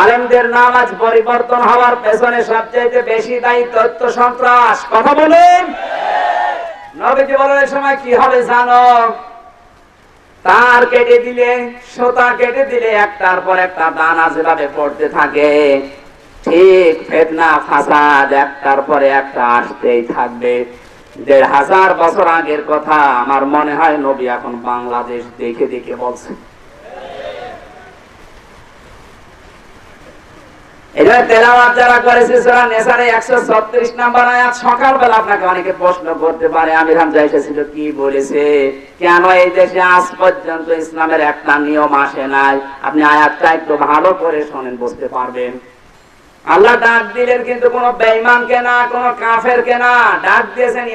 আলেমদের নামাজ পরিবর্তন হওয়ার পেছনে সবচেয়ে বেশি দায়ী তথ্য সন্ত্রাস। কথা বলুন। নবীজি এই সময় কি হবে জানো? তার কেটে দিলে, সুতা কেটে দিলে একটার পর একটা দানা যেভাবে পড়তে থাকে, ঠিক ফেতনা, ফাসাদ একটার পরে একটা আসতেই থাকবে। দেড় হাজার বছর আগের কথা, আমার মনে হয় নবী এখন বাংলাদেশ দেখে দেখে বলছে এটা তেলাওয়াত যারা করেছে, সূরা নেসারে 136 নাম্বার আয়াত, সকালবেলা আপনাকে অনেকে প্রশ্ন করতে পারে। আমির হামজা এসেছিল, কি বলেছে? কেন এই দেশে আজ পর্যন্ত ইসলামের একটা নিয়ম আসে নাই? আপনি আয়াতটা একটু ভালো করে বুঝতে পারবেন। আল্লাহ ডাক দিলেন, কিন্তু কোন বেঈমানকে না, কোন না। ডাক দিয়েছেন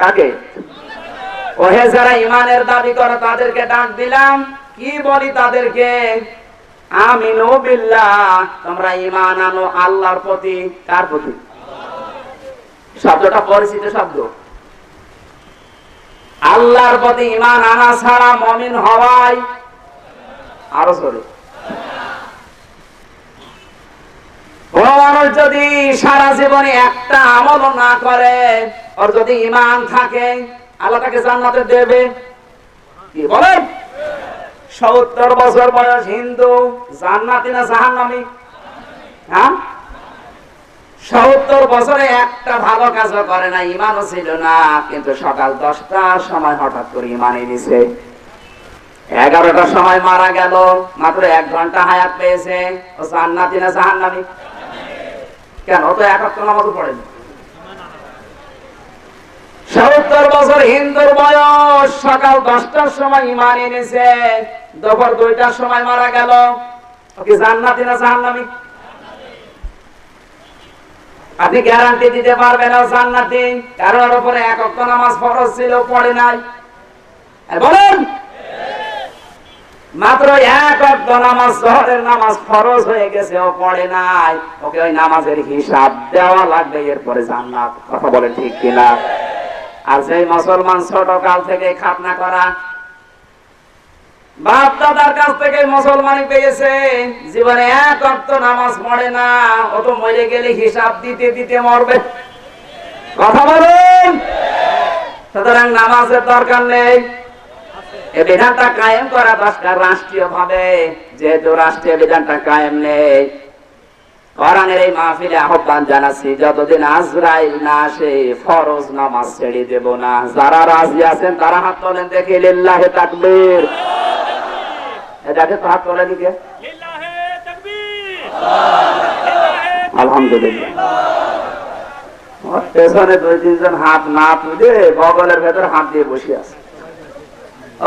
কাকে? ওহে যারা ইমানের দাবি করে, তাদেরকে ডাক দিলাম। কি বলি তাদেরকে? আমিনু বিল্লাহ। তোমরা আনো আল্লাহর প্রতি। কার প্রতি? শব্দটা পরিচিত শব্দ। আল্লাহর প্রতি আনা ছাড়া হওয়াই আরও মানুষ যদি সারা জীবনে একটা আমল না করে, ওর যদি ঈমান থাকে, আল্লাহ তাকে জান্নাতে দেবে। কি বলেন? সত্তর বছর বয়স হিন্দু, জান্নাতি না জাহান্নামি? হ্যাঁ? সত্তর বছরে একটা ভালো কাজও করে না, ইমানও ছিল না, কিন্তু সকাল দশটার সময় হঠাৎ করে ইমানে দিছে এগারোটার সময় মারা গেল, মাত্র এক ঘণ্টা হায়াত পেয়েছে, ও জান্নাতি না জাহান্নামি? কেন? তো একাত্তর নামাজ পড়েনি। সত্তর বছর হিন্দুর বয়স সকাল দশটার সময় ইমান এনেছে। দুপুর দুইটার সময় মারা গেল। ও কি জান্নাতি না জাহান্নামি? আপনি গ্যারান্টি দিতে পারবেন ও জান্নাতি উপরে এক অক্ট নামাজ ফরজ ছিল, পড়ে নাই। বলেন, মাত্র এক অক্ট নামাজ নামাজ ফরজ হয়ে গেছে, ও পড়ে নাই। ওকে ওই নামাজের হিসাব দেওয়া লাগবে, এরপরে জান্নাত। কথা বলেন ঠিক কিনা? আর সেই মুসলমান ছোট কাল থেকে খাতনা করা বাপ দাদার কাছ থেকে মুসলমানি পেয়েছে। জীবনে এক অক্ত নামাজ পড়ে না, ও তো মরে গেলে হিসাব দিতে দিতে মরবে। কথা বলুন। সুতরাং নামাজের দরকার নেই। এই বিধানটা কায়েম করা দরকার রাষ্ট্রীয় ভাবে যেহেতু রাষ্ট্রীয় বিধানটা কায়েম নেই। কোরআনের এই মাহফিলে আহ্বান জানাচ্ছি, যতদিন আজরাইল না আসে, ফরজ নামাজ ছেড়ে দেব না। যারা রাজি আছেন, তারা হাত তোলেন দেখে, লিল্লাহে তাকবীর। এটাকে তো হাত তোলেনি কে আলহামদুলিল্লাহ। পেছনে দুই, তিনজন হাত না তুলে বগলের ভেতর হাত দিয়ে বসে আছে।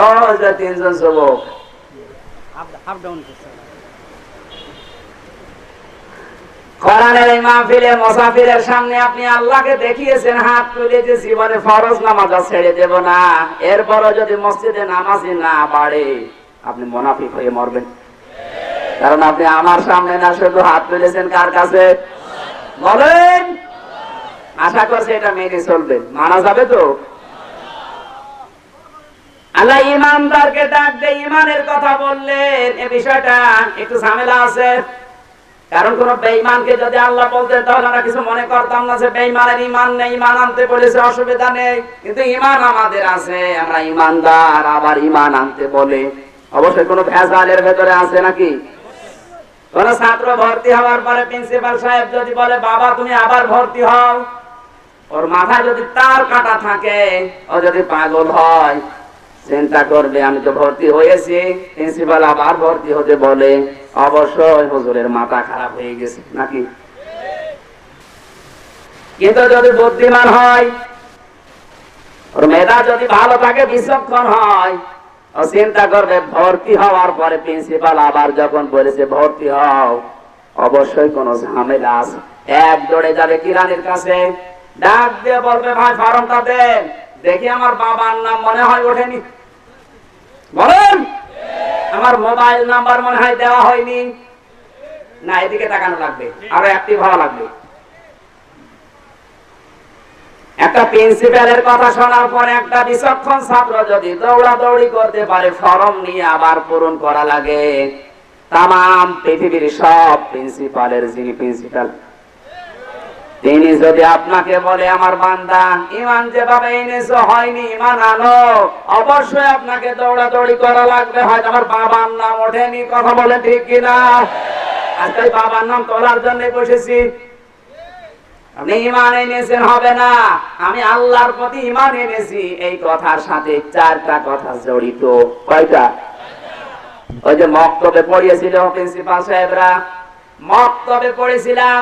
ও, যে তিনজন যুবক। হাফ ডাউন করছে কারণ আপনি আমার সামনে না শুধু হাত তুলেছেন, কার কাছে? বলেন! আশা করছি এটা মেনে চলবে। মানা যাবে তো? আল্লাহ ইমানদারকে ডাক দিয়ে ইমানের কথা বললেন। এ বিষয়টা একটু ঝামেলা আছে। কারণ কোন বেঈমানকে যদি আল্লাহ বলতে তাহলে আমরা কিছু মনে করতাম না যে বেঈমানের ইমান নেই ইমান আনতে বলেছে, অসুবিধা নেই। কিন্তু ইমান আমাদের আছে, আমরা ইমানদার আবার ইমান আনতে বলে। অবশ্যই কোনো ভেজালের ভেতরে আছে নাকি? কোন ছাত্র ভর্তি হওয়ার পরে প্রিন্সিপাল সাহেব যদি বলে, বাবা, তুমি আবার ভর্তি হও। ওর মাথায় যদি তার কাটা থাকে, ও যদি পাগল হয় চিন্তা করবে, আমি তো ভর্তি হয়েছি। প্রিন্সিপাল আবার ভর্তি হতে বলে, অবশ্যই হুজুরের মাথা খারাপ হয়ে গেছে, নাকি? কিন্তু যদি বুদ্ধিমান হয়, ওর মেধা যদি ভালো থাকে, বিচক্ষণ হয়, ও চিন্তা করবে, ভর্তি হওয়ার পরে প্রিন্সিপাল আবার যখন বলেছে, ভর্তি হও, অবশ্যই কোনো ঝামেলা আছে। এক দৌড়ে যাবে কিরানির কাছে। ডাক দিয়ে বলবে, ভাই, ফর্মটা দেন। দেখি আমার বাবার নাম মনে হয় ওঠেনি। বলেন, আমার মোবাইল নাম্বার মনে হয় দেওয়া হয়নি। না, এদিকে তাকানো লাগবে, আরও অ্যাক্টিভ হওয়া লাগবে। একটা প্রিন্সিপালের কথা শোনার পর একটা বিচক্ষণ ছাত্র যদি দৌড়াদৌড়ি করতে পারে, ফর্ম নিয়ে আবার পূরণ করা লাগে। তাম পৃথিবীর সব প্রিন্সিপালের যিনি প্রিন্সিপাল তিনি যদি আপনাকে বলে, আমার বান্দা ইমান যেভাবে এনেছো, হয়নি ইমান আনো। অবশ্যই আপনাকে দৌড়াদৌড়ি করা লাগবে। হয়তো আমার বাবার নাম ওঠেনি, কথা বলে ঠিক কিনা? আজকে বাবার নাম তোলার জন্য বসেছি। পড়েছিলাম।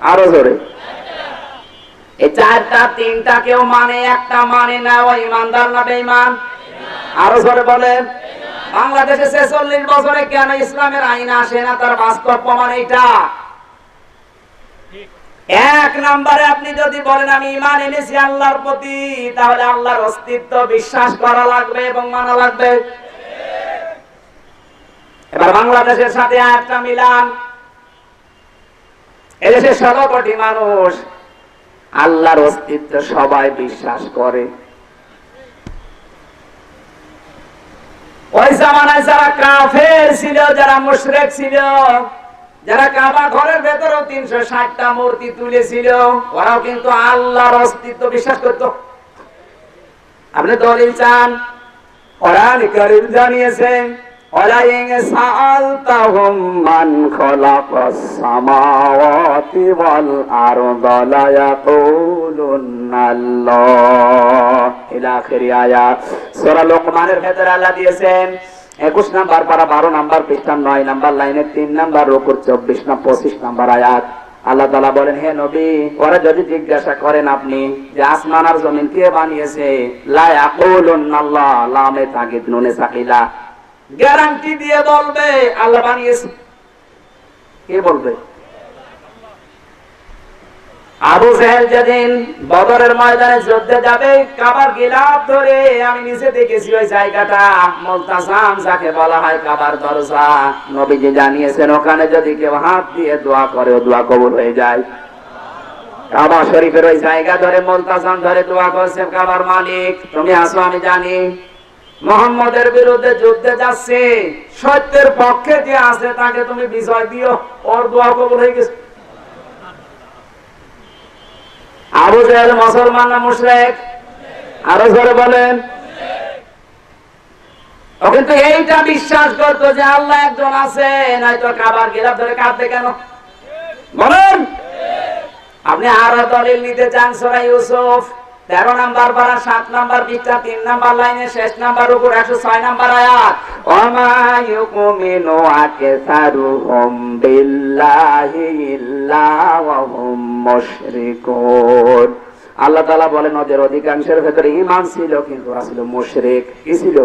আরও জোরে। এই চারটা তিনটা কেউ মানে একটা মানে না ও ইমানদার না বেঈমান? আরও জোরে বলেন। বাংলাদেশে ছেচল্লিশ বছরে কেন ইসলামের আইন আসে না? তার বাস্তব প্রমাণ এটা এক নম্বরে আপনি যদি বলেন আমি ইমান এনেছি আল্লাহর প্রতি তাহলে আল্লাহর অস্তিত্ব বিশ্বাস করা লাগবে এবং মানা লাগবে। এবার বাংলাদেশের সাথে একটা মিলান। এদেশে ষোলো মানুষ, আল্লাহর অস্তিত্ব সবাই বিশ্বাস করে। ওই জামানায় যারা কাফের ছিল, যারা মুশরেক ছিল, যারা কাবা ঘরের ভেতরেও তিনশো ষাটটা মূর্তি তুলেছিল, ওরাও কিন্তু আল্লাহর অস্তিত্ব বিশ্বাস করত। আপনি দলিল চান? করিম জানিয়েছেন ولئن سألتهم من خلق السماوات والأرض ليقولن الله إلى آخر آيات সূরা লোকমানের ভেতরে আল্লাহ দিয়েছেন একুশ নাম্বার পারা বারো নাম্বার পৃষ্ঠা নয় নাম্বার লাইনের তিন নাম্বার রুকুর চব্বিশ না পঁচিশ নাম্বার আয়াত আল্লাহ তালা বলেন হে নবী ওরা যদি জিজ্ঞাসা করেন আপনি যে আসমান আর জমিন কে বানিয়েছে লায়াকুলুন্নাল্লাহ লামে তাগিদ নুনে সাকিলা গ্যারান্টি দিয়ে বলবে, আল্লাহ বানিয়েছে। কে বলবে? আবু জাহেল যেদিন বদরের ময়দানে যুদ্ধে যাবে, কাবার গিলাপ ধরে আমি নিচে দেখেছি ওই জায়গাটা মুলতাসাম যাকে বলা হয় কাবার দরজা। নবীজি জানিয়েছেন, ওখানে যদি কেউ হাত দিয়ে দোয়া করে দোয়া কবুল হয়ে যায়। কাবা শরীফের ওই জায়গা ধরে মুলতাসাম ধরে দোয়া করছে কাবার মালিক। তুমি আসো, আমি জানি। মোহাম্মদের বিরুদ্ধে যুদ্ধে যাচ্ছে। সত্যের পক্ষে যে আছে, তাকে তুমি বিজয় দিও। ওর দোয়া কবুল হয়ে গেছে। আবু জাহেল মুসলমান না মুশরিক? আরও জোরে বলেন। কিন্তু এইটা বিশ্বাস করতো যে আল্লাহ একজন আছে, নয়তো কাবার গিলাপ ধরে কাঁদতে কেন? বলেন। আপনি আরও দলিল নিতে চান সরাই ইউসুফ? তেরো নাম্বার পারা সাত নাম্বার বিটা তিন নাম্বার লাইনে, শেষ নাম্বার উপর একশো ছয় নাম্বার আয়াত। আল্লাহ তাআলা বলেন, ওদের অধিকাংশের ভেতরে ঈমান ছিল, কিন্তু ওরা ছিল মুশরিক। কি ছিল?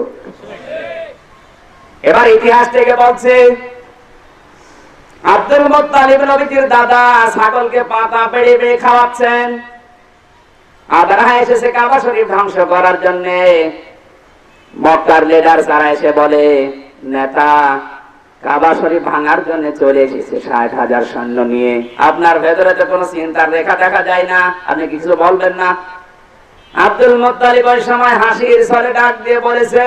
এবার ইতিহাস থেকে বলছে, আব্দুল মুত্তালিব নবীজির দাদা ছাগলকে পাতা পেড়ে পেড়ে খাওয়াচ্ছেন। আদারা এসেছে কাবা শরীফ ধ্বংস করার জন্য মক্কার লিডার যারা এসে বলে, নেতা, কাবা শরীফ ভাঙার জন্য চলে এসেছে ষাট হাজার সৈন্য নিয়ে। আপনার ভেতরে তো কোনো চিন্তার রেখা দেখা যায় না। আপনি কিছু বলবেন না? আব্দুল মোত্তালিব ওই সময় হাসির সরে ডাক দিয়ে বলেছে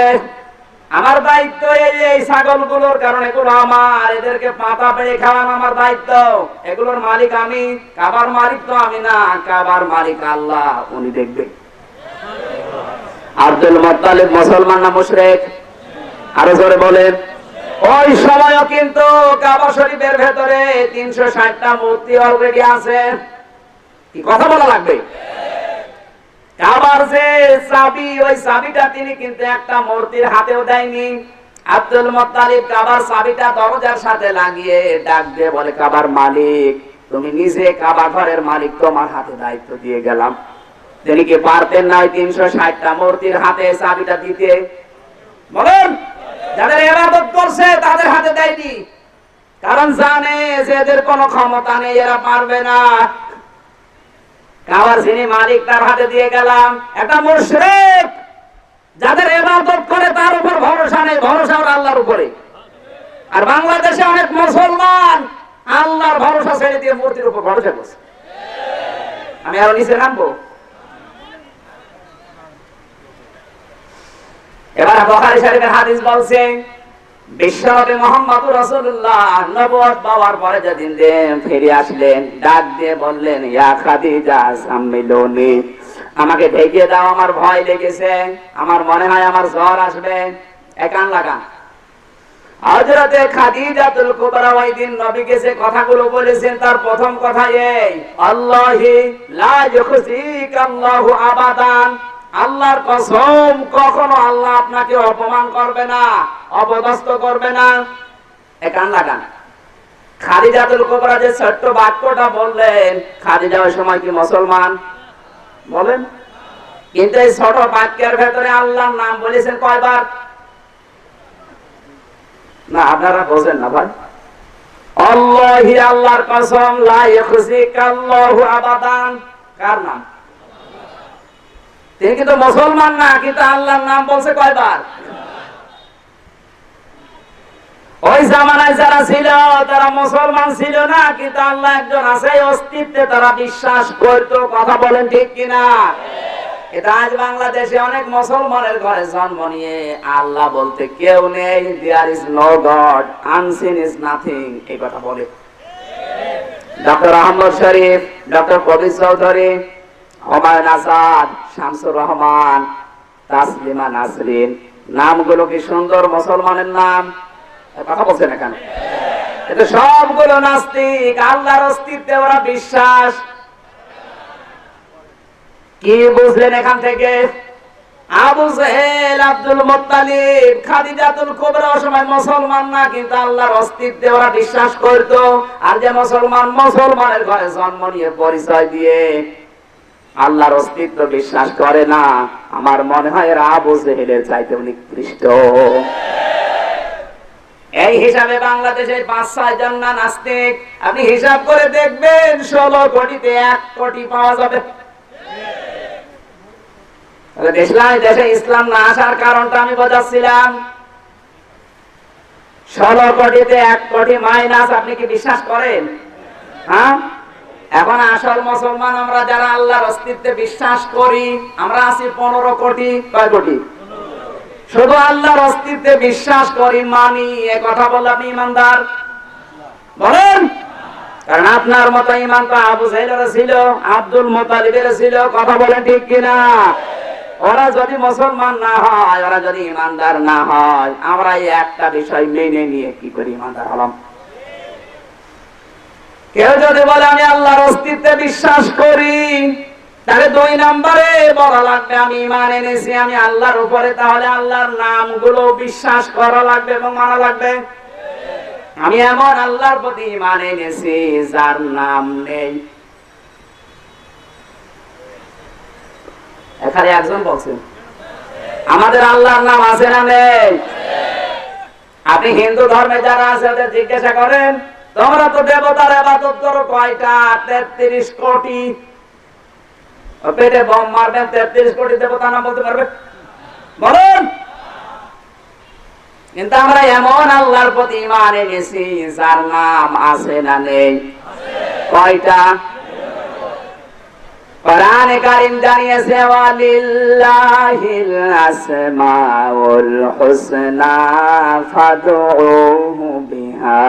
আমার দায়িত্ব এই এই ছাগলগুলোর কারণে এগুলো আমার, এদেরকে পাতা পেড়ে খাওয়ানো আমার দায়িত্ব। এগুলোর মালিক আমি, কাবার মালিক তো আমি না, কাবার মালিক আল্লাহ, উনি দেখবে। আব্দুল মোত্তালিব মুসলমান না মুশরিক? আরও জোরে বলেন। ওই সময়ও কিন্তু কাবা শরীফের ভেতরে তিনশো ষাটটা মূর্তি অলরেডি আছে। কি কথা বলা লাগবে? কাবার যে চাবি, ওই চাবিটা তিনি কিন্তু একটা মূর্তির হাতেও দেয়নি। আব্দুল মোত্তালিব কাবার চাবিটা দরজার সাথে লাগিয়ে ডাক দিয়ে বলে, কাবার মালিক, তুমি নিজে কাবা ঘরের মালিক, তোমার হাতে দায়িত্ব দিয়ে গেলাম। তিনি কি পারতেন না ওই তিনশো ষাটটা মূর্তির হাতে চাবিটা দিতে? বলেন, যাদের এবাদত করছে, তাদের হাতে দেয়নি। কারণ জানে যে এদের কোনো ক্ষমতা নেই, এরা পারবে না। কাবার যিনি মালিক, তার হাতে দিয়ে গেলাম। একটা মুশরিক, যাদের এবাদত করে তার উপর ভরসা নেই, ভরসা ওর আল্লাহর উপরে। আর বাংলাদেশে অনেক মুসলমান আল্লাহর ভরসা ছেড়ে দিয়ে মূর্তির উপর ভরসা করছে। আমি আরও নিচে নামবো। এবার বখারি শরীফের হাদিস বলছে বিশ্বনবী রাসূলুল্লাহ নবুয়ত পাওয়ার পরে যেদিন ফিরে আসলেন, ডাক দিয়ে বললেন, ইয়া খাদিজা, সাম্মিলুনি। আমাকে ঢেকে দাও, আমার ভয় লেগেছে। আমার মনে হয় আমার জ্বর আসবে। একান লাগা হযরতে খাদিজাতুল কুবরা ওই দিন নবীকে যে কথাগুলো বলেছেন, তার প্রথম কথা এই, আল্লাহি লা ইউখজিক আল্লাহু আবাদান। আল্লাহর কসম, কখনো আল্লাহ আপনাকে অপমান করবে না, অপদস্থ করবে না। এ কান লাগান। খাদিজাতুল কুবরা যে ছোট্ট বাক্যটা বললেন, খাদিজা ওই সময় কি মুসলমান? বলেন। কিন্তু এই ছোট বাক্যের ভেতরে আল্লাহর নাম বলেছেন কয়বার? না, আপনারা বোঝেন না ভাই। আল্লাহি আল্লাহর কসম, লা ইখজিক আল্লাহু আবাদান। কার নাম? তিনি কিন্তু মুসলমান না, কিন্তু আল্লাহর নাম বলছে কয়বার? ওই জামানায় যারা ছিল, তারা মুসলমান ছিল না, কিন্তু আল্লাহ একজন আছে অস্তিত্বে তারা বিশ্বাস করত। কথা বলেন ঠিক কিনা? এটা আজ বাংলাদেশে অনেক মুসলমানের ঘরে জন্ম নিয়ে আল্লাহ বলতে কেউ নেই there is no God unseen is nothing এই কথা বলে। ডক্টর আহমদ শরীফ, ডক্টর কবির চৌধুরী, হুমায়ুন আসাদ শামসুর রহমান তাসলিমা নাসরিন নামগুলো কি সুন্দর মুসলমানের নাম? কথা বলছেন এখানে। এটা সবগুলো নাস্তিক, আল্লাহর অস্তিত্বে ওরা বিশ্বাস। কি বুঝলেন এখান থেকে? Abu Jahl, Abdul Muttalib, Khadijatul Kubra সময় মুসলমান না, কিন্তু আল্লাহর অস্তিত্বে ওরা বিশ্বাস করত। আর যে মুসলমান মুসলমানের ঘরে জন্ম নিয়ে পরিচয় দিয়ে আল্লাহর অস্তিত্ব বিশ্বাস করে না। আমার মনে হয় এরা আবু জেহেলের চাইতে নিকৃষ্ট এই হিসাবে বাংলাদেশে পাঁচ ছয় জন না নাস্তিক, আপনি হিসাব করে দেখবেন ষোলো কোটিতে এক কোটি পাওয়া যাবে। দেশে ইসলাম না আসার কারণটা আমি বোঝাচ্ছিলাম। ষোলো কোটিতে এক কোটি মাইনাস, আপনি কি বিশ্বাস করেন? হ্যাঁ? এখন আসল মুসলমান আমরা যারা আল্লাহর অস্তিত্বে বিশ্বাস করি, আমরা আছি পনেরো কোটি, কয় কোটি? শুধু আল্লাহর অস্তিত্বে বিশ্বাস করি, মানি, এ কথা বলে আপনি ইমানদার? বলেন। কারণ আপনার মতো ইমান তো আবু সাইলের ছিল, আব্দুল মোতালিবের ছিল, কথা বলেন ঠিক কিনা? ওরা যদি মুসলমান না হয়, ওরা যদি ইমানদার না হয়, আমরা এই একটা বিষয় মেনে নিয়ে কি করি ইমানদার হলাম? কেউ যদি বলে, আমি আল্লাহর অস্তিত্বে বিশ্বাস করি, তাহলে দুই নম্বরে বলা লাগবে, আমি ইমান এনেছি, আমি আল্লাহর উপরে। তাহলে আল্লাহর নামগুলো বিশ্বাস করা লাগবে এবং মানা লাগবে। আমি এমন আল্লাহর প্রতি ইমান এনেছি, যার নাম নেই। এখানে একজন বলছেন, আমাদের আল্লাহর নাম আছে না নেই? আপনি হিন্দু ধর্মে যারা আছে, ওদের জিজ্ঞাসা করেন তোমরা তো দেবতার আবাদত করো কয়টা? তেত্রিশ কোটি। পেটে বম মারবেন, তেত্রিশ কোটি দেবতা নাম বলতে পারবে? বলুন। কিন্তু আমরা এমন আল্লাহর প্রতি ইমান এনেছি, যার নাম আছে না নেই। কয়টা? কোরআনে কারীম জানিয়েছে, ওয়ালিল্লাহিল আসমাউল হুসনা ফাদউহু বিহা।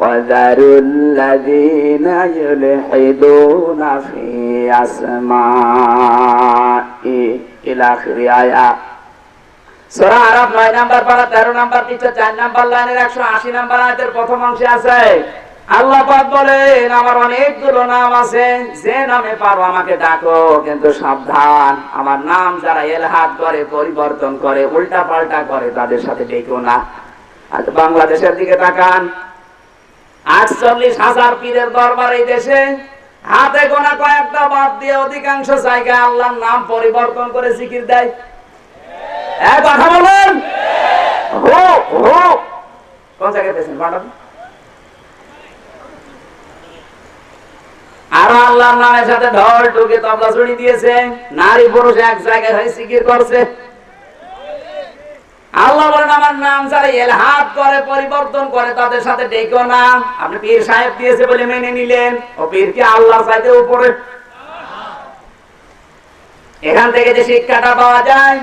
ওয়াযারুল লাযীনা ইউলহিদুনা ফি আসমাই ইলা আখিরি আয়াত সূরা আরাফ 9 নাম্বার পারা 13 নাম্বার পৃষ্ঠা 4 নাম্বার লাইনের 180 নাম্বার আয়াতের প্রথম অংশে আছে, আল্লাহ পাক বলেন, আমার অনেকগুলো নাম আছে, যে নামে পারো আমাকে ডাকো, কিন্তু সাবধান, আমার নাম যারা এলহাদ করে, পরিবর্তন করে উল্টা পাল্টা করে, তাদের সাথে ডেকো না। বাংলাদেশের দিকে তাকান আটচল্লিশ হাজার পীরের দরবার এই দেশে হাতে গোনা কয়েকটা বাদ দিয়ে অধিকাংশ জায়গায় আল্লাহর নাম পরিবর্তন করে জিকির দেয়। কথা বলেন? আর আল্লাহর নামের সাথে ঢল ঢুকে তবলা ছড়ি দিয়েছে। নারী পুরুষ এক জায়গায় হয়ে জিকির করছে। আল্লাহ বলেন, আমার নাম যারা এলহাদ করে, পরিবর্তন করে, তাদের সাথে ডেকেও না। আপনি পীর সাহেব দিয়েছে বলে মেনে নিলেন। ও পীর কি আল্লাহ চাইতে উপরে? এখান থেকে যে শিক্ষাটা পাওয়া যায়,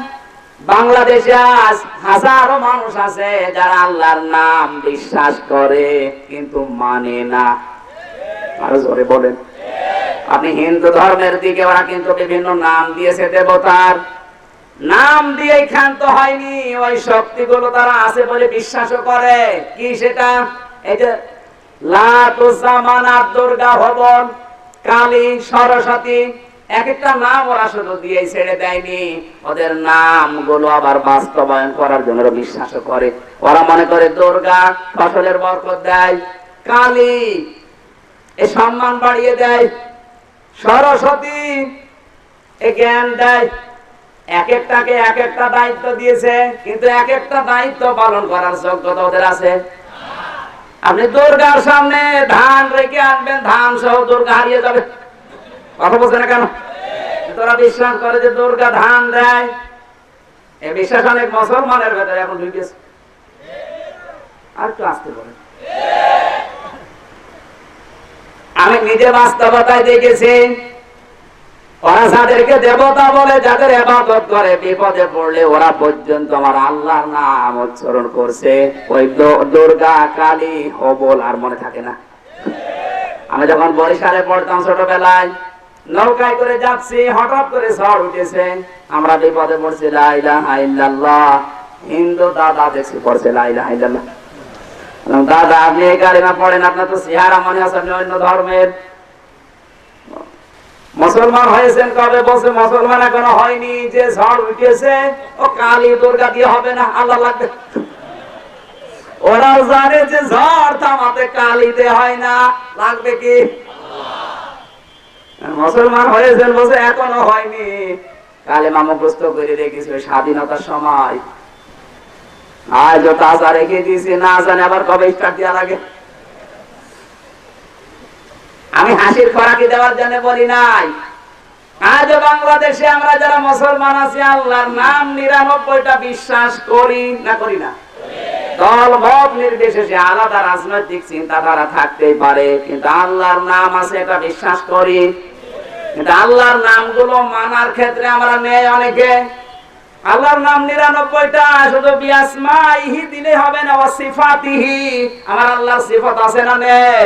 বাংলাদেশে আজ হাজারো মানুষ আছে যারা আল্লাহর নাম বিশ্বাস করে, কিন্তু মানে না। আরও জোরে বলেন। আপনি হিন্দু ধর্মের দিকে ওরা কিন্তু বিভিন্ন নাম দিয়েছে দেবতার। নাম দিয়ে ক্ষান্ত হয়নি। ওই শক্তিগুলো তারা আছে বলে বিশ্বাসও করে। কি সেটা? এই যে কালী নাম আবার বাস্তবায়ন করার জন্য ওরা বিশ্বাসও করে। ওরা মনে করে দুর্গা ফসলের দেয়, কালী এ সম্মান বাড়িয়ে দেয়, সরস্বতী জ্ঞান দেয়। এক একটাকে এক একটা দায়িত্ব দিয়েছে, কিন্তু এক একটা দায়িত্ব পালন করার যোগ্যতা ওদের আছে। আপনি দুর্গার সামনে ধান রেখে আনবেন, ধান সহ দুর্গা হারিয়ে যাবে। কথা বলছে না কেন? তোরা বিশ্বাস করে যে দুর্গা ধান দেয়? এই বিশ্বাস অনেক মুসলমানের ভেতরে এখন ঢুকেছে। আর একটু আসতে আমি নিজে বাস্তবতায় দেখেছি ওরা যাদেরকে দেবতা বলে যাদের এবাদত করে, বিপদে পড়লে ওরা পর্যন্ত আমার আল্লাহর নাম উচ্চারণ করছে। ওই দুর্গা, কালী, হবল আর মনে থাকে না। আমি যখন বরিশালে পড়তাম ছোটবেলায়, নৌকায় করে যাচ্ছি, হঠাৎ করে ঝড় উঠেছে। আমরা বিপদে পড়ছি লাইলা হাইল্লাল্লাহ হিন্দু দাদা দেখছি, পড়ছে লাইলা হাইল্লাল্লাহ দাদা, আপনি এই কালিমা পড়েন, আপনার তো চেহারা মনে আছে, অন্য ধর্মের। মুসলমান হয়েছেন কবে বলছে, মুসলমান এখনও হয়নি, যে ঝড় উঠেছে ও কালী দুর্গা দিয়ে হবে না, আল্লাহ লাগবে। ওরা জানে যে ঝড় থামাতে কালিতে হয় না, লাগবে কি? মুসলমান হয়েছেন বলছে, এখনও হয়নি। কালে মামগ্রস্ত করে রেখেছে স্বাধীনতার সময়। আজও তাজা রেখে দিয়েছি, না জানে আবার কবে স্টার্ট দেওয়া লাগে। আমি হাসির খরাকি দেওয়ার জন্য বলি নাই। আজ বাংলাদেশে আমরা যারা মুসলমান আছি, আল্লাহর নাম নিরানব্বইটা বিশ্বাস করি না করি না? নির্বিশেষে আলাদা রাজনৈতিক চিন্তাধারা পারে, কিন্তু আল্লাহর নাম আছে এটা বিশ্বাস করি। কিন্তু আল্লাহর নামগুলো মানার ক্ষেত্রে আমরা নেই অনেকে। আল্লাহর নাম নিরানব্বইটা, শুধু বিয়াসমাইহি দিলে হবে না ওয়াসিফাতিহি আমার আল্লাহর সিফত আছে না নেই?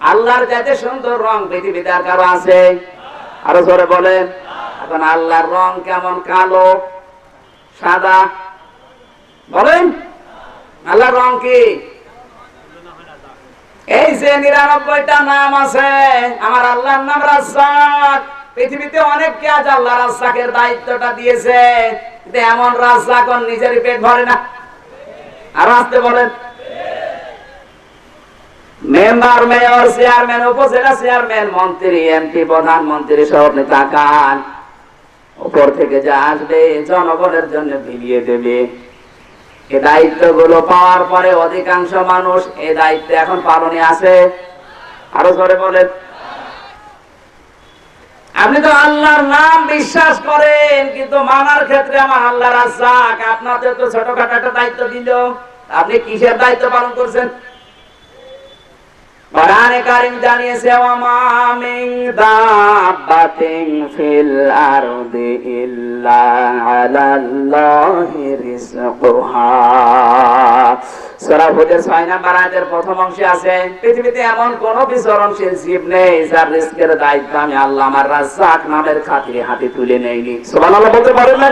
আল্লাহর যাতে সুন্দর রং পৃথিবীতে আর কারও আছে? আরও জোরে বলেন। এখন আল্লাহর রং কেমন? কালো? সাদা? বলেন। আল্লাহর রং কি? এই যে নিরানব্বইটা নাম আছে, আমার আল্লাহর নাম রাজ্জাক। পৃথিবীতে অনেককে আজ আল্লাহ রাজ্জাকের দায়িত্বটা দিয়েছে। এমন রাজ্জাক ওর নিজেরই পেট ভরে না। আরও আসতে বলেন। Member, mayor, chairman, upazila chairman, মন্ত্রী এমপি প্রধানমন্ত্রী সব আপনি তাকান উপর থেকে যা আসবে, জনগণের জন্য বিলিয়ে দেবে। এই দায়িত্বগুলো পাওয়ার পরে অধিকাংশ মানুষ এই দায়িত্ব এখন পালনে আছে। আরও জোরে বলেন। আপনি তো আল্লাহর নাম বিশ্বাস করেন, কিন্তু মানার ক্ষেত্রে আমার আল্লাহ রাজ্জাক আপনাদের তো ছোটখাটো একটা দায়িত্ব দিল। আপনি কিসের দায়িত্ব পালন করছেন? কোরআনে কারীম জানিয়েছে ফিল আরদি ইল্লা আলাল্লাহি সূরা হুদের 6 নাম্বার আয়াতের প্রথম অংশে আছে, পৃথিবীতে এমন কোন বিচরণশীল জীব নেই যার রিজকের দায়িত্ব আমি আল্লাহ আমার রাজ্জাক নামের খাতিরে হাতে তুলে নেইনি। সুবহানাল্লাহ বলতে পারেন না?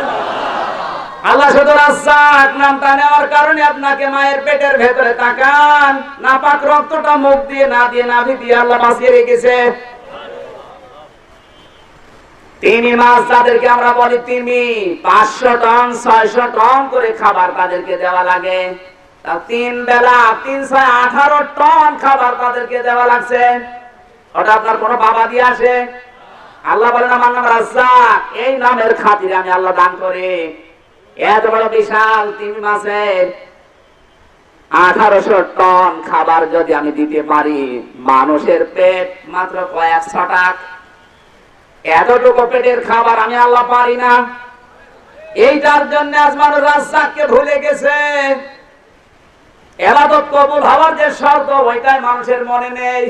আল্লাহ শুধু রাজ্জাক নামটা নেওয়ার কারণে আপনাকে মায়ের পেটের ভেতরে তাকান। নাপাক রক্তটা মুখ দিয়ে, না দিয়ে নাভি দিয়ে আল্লাহ বাঁচিয়ে রেখেছে। তিমি মাছ যাদেরকে আমরা বলি তিমি, পাঁচশো টন, ছয়শো টন করে খাবার তাদেরকে দেওয়া লাগে। তিন বেলা তিনশো আঠারো টন খাবার তাদেরকে দেওয়া লাগছে। ওটা আপনার কোনো বাবা দিয়ে আসে? আল্লাহ বলেন, আমার নাম রাজ্জাক, এই নামের খাতিরে আমি আল্লাহ দান করি। এত বড় বিশাল তিমি মাছের আঠারোশো টন খাবার যদি আমি দিতে পারি, মানুষের পেট মাত্র কয়েক ছটাক এতটুকু পেটের খাবার আমি আল্লাহ পারি না। এইটার জন্য আজ মানুষ রাস্তাকে ভুলে গেছে। এবাদত কবুল হওয়ার যে শর্ত, ওইটাই মানুষের মনে নেই।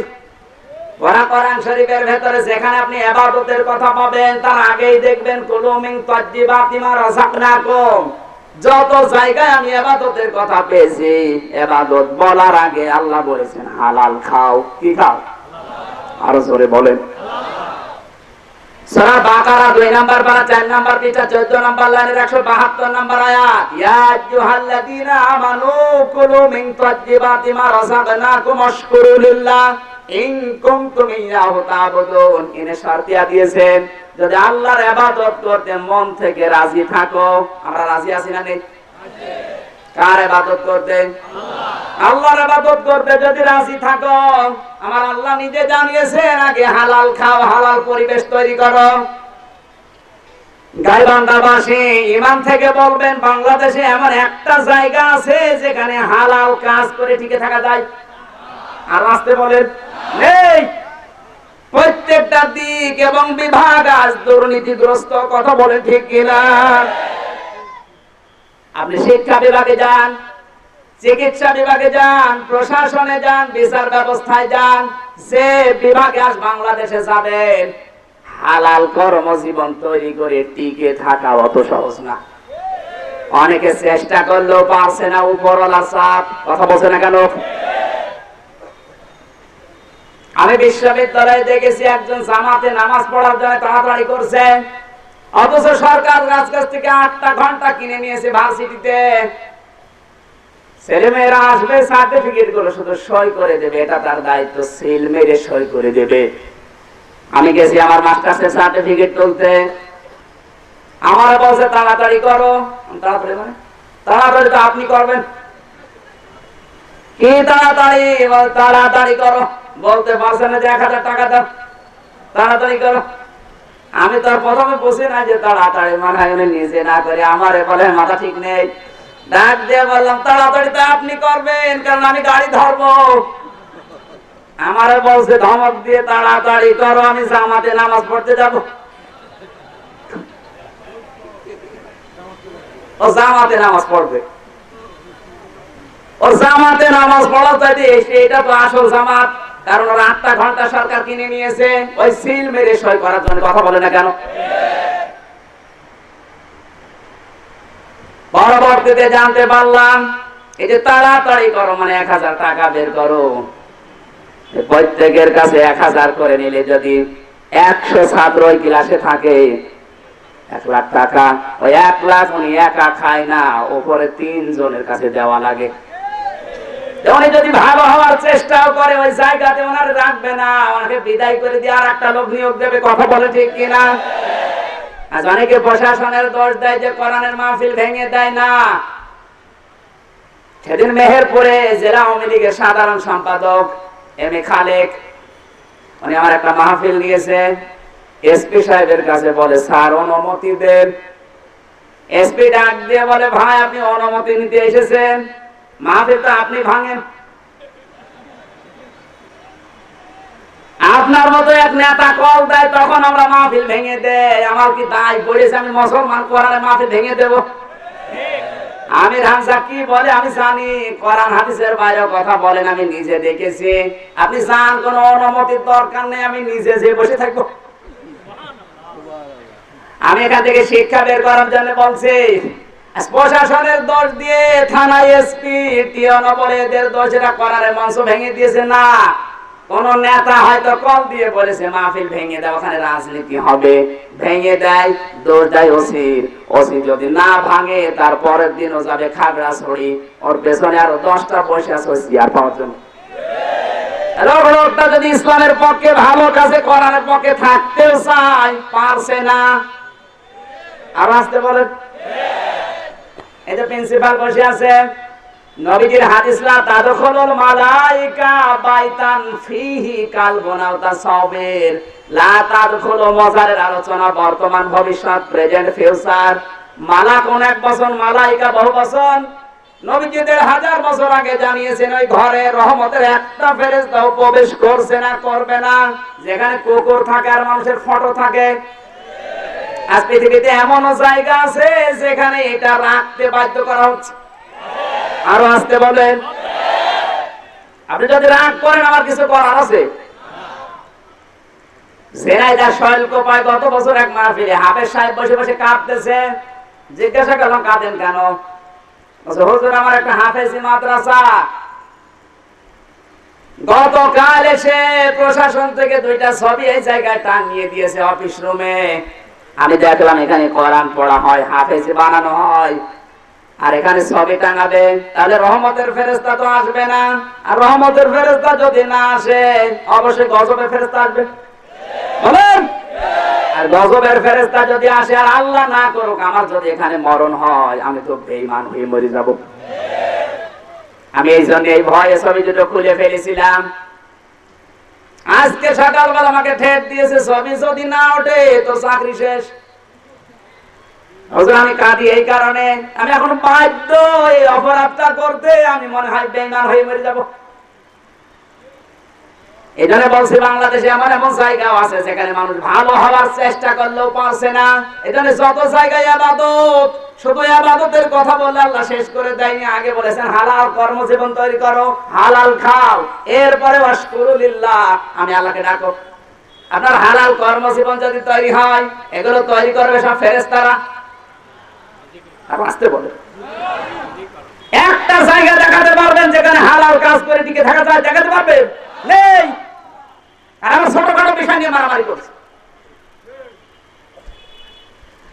ওরা কোরআন শরীফের ভেতরে যেখানে আপনি এবাদতের কথা পাবেন, তার আগেই দেখবেন কুলুমিং তজ্জিবাতিমা রাযাকনাকুম যত জায়গায় আমি এবাদতের কথা পেয়েছি, এবাদত বলার আগে আল্লাহ বলেছেন, হালাল খাও, কি খাও? আরও জোরে বলেন। সূরা বাকারা 2 নাম্বার পারা 4 নাম্বার পৃষ্ঠা 14 নাম্বার লাইনের 172 নাম্বার আয়াত, ইয়া আইয়ুহাল্লাযীনা আমানু কুলু মিন লিল্লাহ। দিয়েছেন, যদি আল্লাহর করতে মন থেকে রাজি থাকো, আমরা রাজি আছি না নেই? কার করতে? আল্লাহর করতে যদি রাজি থাকো, আমার আল্লাহ নিজে জানিয়েছেন, আগে হালাল খাও, হালাল পরিবেশ তৈরি করো। ইমান থেকে বলবেন, বাংলাদেশে এমন একটা জায়গা আছে যেখানে হালাল কাজ করে টিকে থাকা যায়। আর আসতে বলেন। প্রত্যেকটা দিক এবং বিভাগ আজ দুর্নীতিগ্রস্ত কথা বলে ঠিক কিনা? আপনি শিক্ষা বিভাগে যান, চিকিৎসা বিভাগে যান, প্রশাসনে যান, বিচার ব্যবস্থায় যান, যে বিভাগে আজ বাংলাদেশে যাবেন, হালাল কর্মজীবন তৈরি করে টিকে থাকা অত সহজ না। অনেকে চেষ্টা করলেও পারছে না, উপরওয়ালা চাপ, কথা বলছে না কেন? আমি বিশ্ববিদ্যালয়ে দেখেছি একজন জামাতে নামাজ পড়ার জন্য তাড়াতাড়ি করছে। অথচ সরকার কাছ থেকে আটটা ঘণ্টা কিনে নিয়েছে ভার্সিটিতে। আসবে সার্টিফিকেটগুলো শুধু সই করে দেবে, এটা তার দায়িত্ব মেরে সই করে দেবে। আমি গেছি আমার সার্টিফিকেট তুলতে। আমার তাড়াতাড়ি করো। তাড়াতাড়ি মানে তাড়াতাড়ি তো আপনি করবেন। কি তাড়াতাড়ি? তাড়াতাড়ি করো। বলতে পারছে না যে এক হাজার টাকা দাও। তাড়াতাড়ি করো। আমি তো প্রথমে বসে না যে তাড়াতাড়ি মানে নিজে না করে মাথা ঠিক নেই। ডাক দিয়ে বললাম, তাড়াতাড়ি তো আপনি করবেন, কারণ আমি গাড়ি ধরবো। আমারে বলছে, ধমক দিয়ে তাড়াতাড়ি করো, আমি জামাতে নামাজ পড়তে যাব। ও জামাতে নামাজ পড়বে। ও জামাতে নামাজ পড়া চাইতে এটা তো আসল জামাত। কারণ ওরা আটটা ঘণ্টা সরকার কিনে নিয়েছে, ওই সিল মেরে সই করার জন্য কথা বলে না কেন? পরবর্তীতে জানতে পারলাম, এই যে তাড়াতাড়ি করো মানে এক হাজার টাকা বের করো। প্রত্যেকের কাছে এক হাজার করে নিলে যদি একশো ছাত্র ওই ক্লাসে থাকে, এক লাখ টাকা, ওই এক লাখ উনি একা খায় না, ওপরে তিন জনের কাছে দেওয়া লাগে। উনি যদি ভালো হওয়ার চেষ্টাও করে, ওই জায়গাতে ওনারে রাখবে না। ওনাকে বিদায় করে দিয়ে আর একটা লোক নিয়োগ দেবে, কথা বলে ঠিক কিনা? আজ অনেকে প্রশাসনের দোষ দেয় যে কোরআনের মাহফিল ভেঙে দেয় না। সেদিন মেহেরপুরে জেলা আওয়ামী লীগের সাধারণ সম্পাদক এম এ খালেক, উনি আমার একটা মাহফিল নিয়েছে এসপি সাহেবের কাছে বলে, স্যার, অনুমতি দেন। এসপি ডাক দিয়ে বলে, ভাই, আপনি অনুমতি নিতে এসেছেন? মাহফিল তো আপনি ভাঙেন। আপনার মতো এক নেতা কল দেয়, তখন আমরা মাহফিল ভেঙে দেয় আমার কি দায় পড়েছে? আমি মুসলমান কোরআনে মাহফিল ভেঙে দেব? আমি হামসা কি বলে? আমি জানি। কোরআন হাদিসের বাইরে কথা বলেন, আমি নিজে দেখেছি। আপনি জান, কোনো অনুমতির দরকার নেই, আমি নিজে যে বসে থাকব। আমি এখান থেকে শিক্ষা বের করার জন্য বলছি প্রশাসনের দোষ দিয়ে থানা এসপি টিয়ন বলে এদের দোষ এরা করার মঞ্চ ভেঙে দিয়েছে না। কোন নেতা হয়তো কল দিয়ে বলেছে, মাহফিল ভেঙে দেয় ওখানে রাজনীতি হবে। ভেঙে দেয়, দোষ দেয় ওসির। ওসি যদি না ভাঙে, তার পরের দিনও যাবে খাগড়া ছড়ি ওর পেছনে আরও দশটা আছে ওই চেয়ার পাওয়ার জন্য। লোকটা যদি ইসলামের পক্ষে ভালো কাজে করার পক্ষে থাকতেও চায়, পারছে না। আর আসতে বলেন। এই যে প্রিন্সিপাল বসে আছে, নবীজির হাদিসলা মালাইকা বাইতান ফিহি কালবুনাও তাসাবির লা মজারের আলোচনা বর্তমান ভবিষ্যৎ, প্রেজেন্ট, ফিউচার। মালা কোন এক বছর মালাইকা বহু বছর নবীজি দেড় হাজার বছর আগে জানিয়েছেন, ওই ঘরে রহমতের একটা ফেরেশতাও প্রবেশ করছে না, করবে না। যেখানে কুকুর থাকে আর মানুষের ফটো থাকে আজ পৃথিবীতে এমনও জায়গা আছে যেখানে এটা রাখতে বাধ্য করা হচ্ছে। আরও আসতে বলেন। আপনি যদি রাগ করেন, আমার কিছু করার আছে? গতকাল এসে প্রশাসন থেকে দুইটা ছবি এই দিয়েছে অফিস রুমে। আমি দেখলাম এখানে কোরআন পড়া হয়, হাফেজি বানানো হয়। আর এখানে ছবি টাঙাবে, তাহলে রহমতের ফেরেস্তা তো আসবে না। আর রহমতের ফেরেস্তা যদি না আসে, অবশ্যই গজবের ফেরেস্তা আসবে। বলেন? আর গজবের ফেরেস্তা যদি আসে, আর আল্লাহ না করুক, আমার যদি এখানে মরণ হয়, আমি তো বেঈমান হয়ে মরে যাব। আমি এই জন্য এই ভয়ে ছবি দুটো খুলে ফেলেছিলাম। আজকে সকালবেলা আমাকে ঠেট দিয়েছে ছবি যদি না ওঠে, তো চাকরি শেষ। আমি কাঁদি এই কারণে। আমি এখন বাধ্য অপরাধটা করতে, আমি মনে হয় বেঙ্গাল হয়ে মরে যাব। এই জন্য বলছি বাংলাদেশে এমন এমন জায়গাও আছে যেখানে মানুষ ভালো হওয়ার চেষ্টা করলেও পারছে না। জন্য যত জায়গায় আবাদত, শুধু আবাদতের কথা বলে আল্লাহ শেষ করে দেয়নি, আগে বলেছেন, হালাল কর্মজীবন তৈরি করো, হালাল খাও। এরপরে অশকুরুলিল্লাহ আমি আল্লাহকে ডাকো। আপনার হালাল কর্মজীবন যদি তৈরি হয়, এগুলো তৈরি করবে সব ফেরেস্তারা আর আসতে বলে। একটা জায়গা দেখাতে পারবেন যেখানে হালাল কাজ করে টিকে থাকা যায় দেখাতে পারবেন নেই আর আমার ছোটখাটো বিষয় নিয়ে মারামারি করছে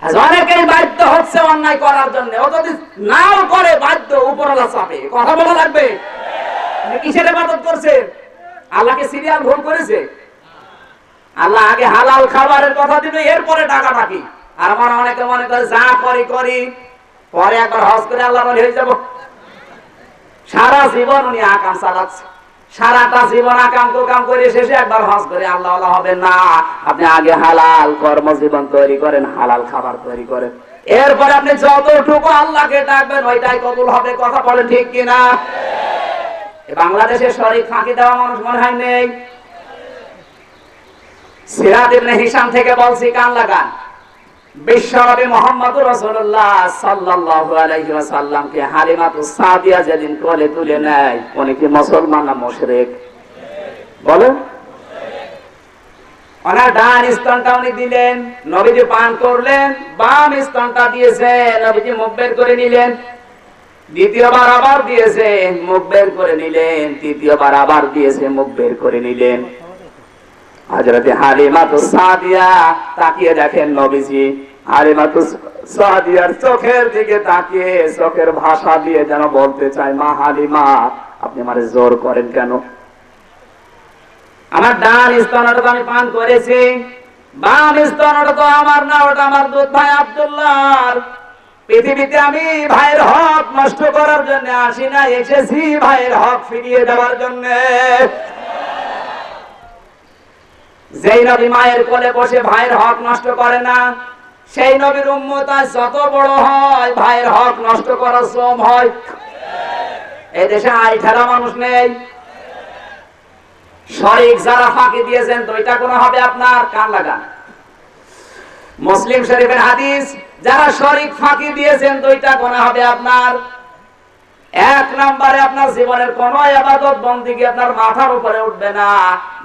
আজ অনেকেই বাধ্য হচ্ছে অন্যায় করার জন্য। ও যদি নাও করে, বাধ্য উপরওয়ালা চাপে। কথা বলা লাগবে? কিসের ইবাদত করছে? আল্লাহকে সিরিয়াল ভুল করেছে? আল্লাহ আগে হালাল খাবারের কথা দিবে, এরপরে টাকা টাকি আর আমার অনেকে মনে করে, যা করি করি। পরে একবার হজ করে আল্লাহ বলে, হয়ে যাব। সারা জীবন উনি আকাম চালাচ্ছে। সারাটা জীবন আকাম কুকাম করে শেষে একবার হজ করে, আল্লাহ হবেন না। আপনি আগে হালাল কর্মজীবন তৈরি করেন, হালাল খাবার তৈরি করেন। এরপরে আপনি যতটুকু আল্লাহকে ডাকবেন, ওইটাই কবুল হবে। কথা বলেন ঠিক কিনা? বাংলাদেশে শরীর ফাঁকি দেওয়া মানুষ মনে হয় নেই। থেকে বলছি, কান লাগান। মোহাম্মদ রাসূলুল্লাহ সাদিয়া যেদিন কোলে তুলে নেয় কি মুসলমান না মুশরিক? বলো ওনার ডান স্তনটা উনি দিলেন, নবীজি পান করলেন, বাম স্তনটা নবীজি মুখ বের করে নিলেন, দ্বিতীয়বার আবার দিয়েছে, মুখ বের করে নিলেন, তৃতীয়বার আবার দিয়েছে, মুখ বের করে নিলেন। হযরতে হালিমাতু সাদিয়া তাকিয়ে দেখেন নবীজি, হালিমাতু সাদিয়ার চোখের দিকে তাকিয়ে চোখের ভাষা দিয়ে যেন বলতে চায়, মা হালিমা, আপনি আমারে জোর করেন কেন? আমার ডান স্তনটা তো আমি পান করেছি, বাম স্তনটা তো আমার না, ওটা আমার দুধ ভাই আব্দুল্লাহর। পৃথিবীতে আমি ভাইয়ের হক নষ্ট করার জন্য আসি না, এসেছি ভাইয়ের হক ফিরিয়ে দেওয়ার জন্য। যেই নবী মায়ের কোলে বসে ভাইয়ের হক নষ্ট করে না, সেই নবীর উম্মতা যত বড় হয়, ভাইয়ের হক নষ্ট করার শ্রম হয়। এই দেশে আইঠারা মানুষ নেই। শরিক যারা ফাঁকি দিয়েছেন তো এটা কোনো হবে আপনার? কান লাগান মুসলিম শরীফের হাদিস, যারা শরিক ফাঁকি দিয়েছেন তো এটা কোনো হবে আপনার? এক নম্বরে আপনার জীবনের কোন আবাদত বন্দিকে আপনার মাথার উপরে উঠবে না?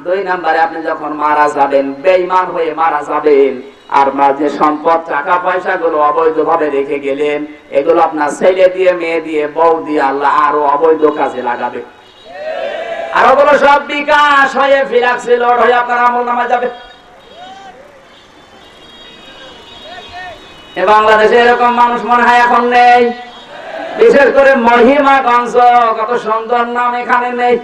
দুই নম্বরে আপনি যখন মারা যাবেন, বেঈমান হয়ে মারা যাবেন, আর মাঝে সম্পদ, টাকা পয়সা গুলো অবৈধ ভাবে রেখে গেলেন, এগুলো আপনার ছেলে দিয়ে, মেয়ে দিয়ে, বউ দিয়ে আল্লাহ আরও অবৈধ কাজে লাগাবে। আর বলো, সব বিকাশ হয়ে ফিরাক্সি লোড হয়ে আপনার আমল নামা যাবে। বাংলাদেশে এরকম মানুষ মনে হয় এখন নেই। বিশেষ করে মহিমাগঞ্জ কত সুন্দর নাম এখানে নেই।